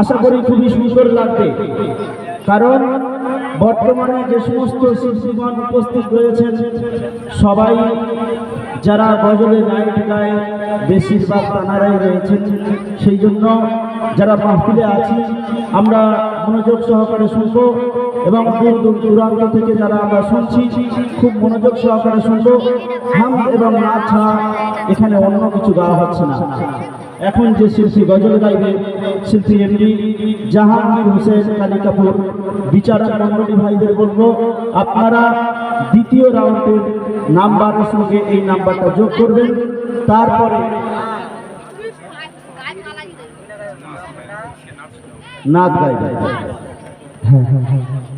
আশা করি খুবই সুন্দর লাগবে। কারণ বর্তমানে যে সমস্ত শিল্পীগণ উপস্থিত রয়েছেন, সবাই যারা গজলে নাইট গায়ে, বেশিরভাগ তানারাই রয়েছেন। সেই জন্য যারা মাহফিলে আছি আমরা মনোযোগ সহকারে শুনব এবং দূর দূর দূরান্ত থেকে যারা আমরা শুনছি, খুব মনোযোগ সহকারে শুনব। হাম এবং না ছাড়া এখানে অন্য কিছু গাওয়া হচ্ছে না। এখন যে শিল্পী গজল গাইবে, শিল্পী এমনি জাহাঙ্গীর হোসেন কালী কাপুর। বিচারক মন্ডলী ভাইদের বলব, আপনারা দ্বিতীয় রাউন্ডের নাম্বারের সঙ্গে এই নাম্বারটা যোগ করবেন। তারপরে নাচ গাইবে। আসসালামু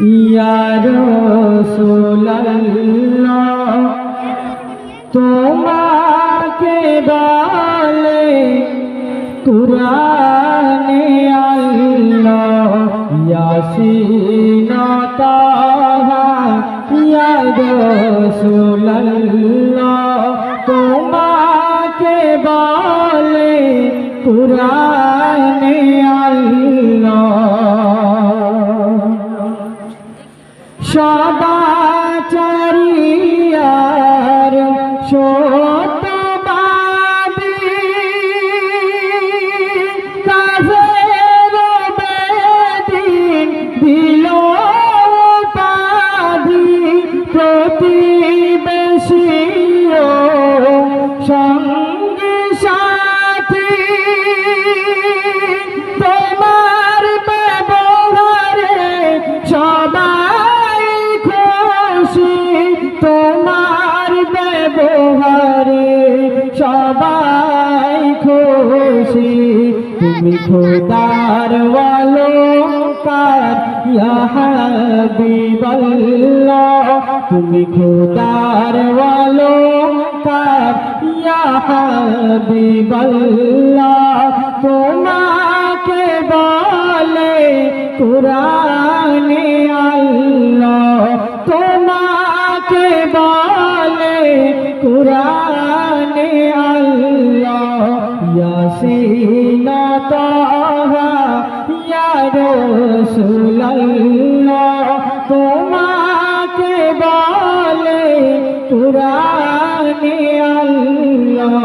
ইয়া রাসূলুল্লাহ তোমাকে বলে কুরআনে আল্লাহ ইয়াসিন তাহা ইয়া রাসূলুল্লাহ তোমাকে বলে কুরআনে ব্যবহারে সবাই খুশি। তুমি খোদার ইয়া হাবিবাল্লাহ তুমি খোদার ইয়া হাবিবাল্লাহ তোমাকে বলে কুরআনে আল্লাহ কুরআনে আল্লাহ ইয়াসিন তাহা ইয়া রাসূলুল্লাহ তোমাকে বলে কুরআনে আল্লাহ।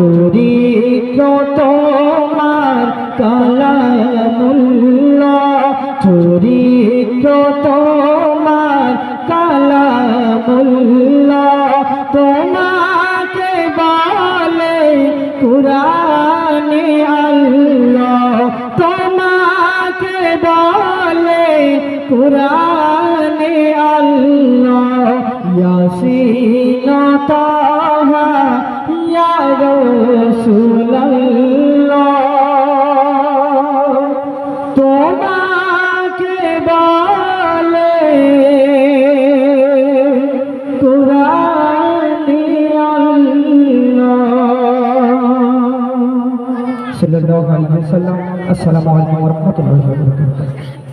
চরিত্র তোমার কালামুল্লাহ চরিত্র তোমাকে বলে সাল্লাল্লাহু আলাইহি ওয়াসাল্লাম আসসালামু আলাইকুম ওয়া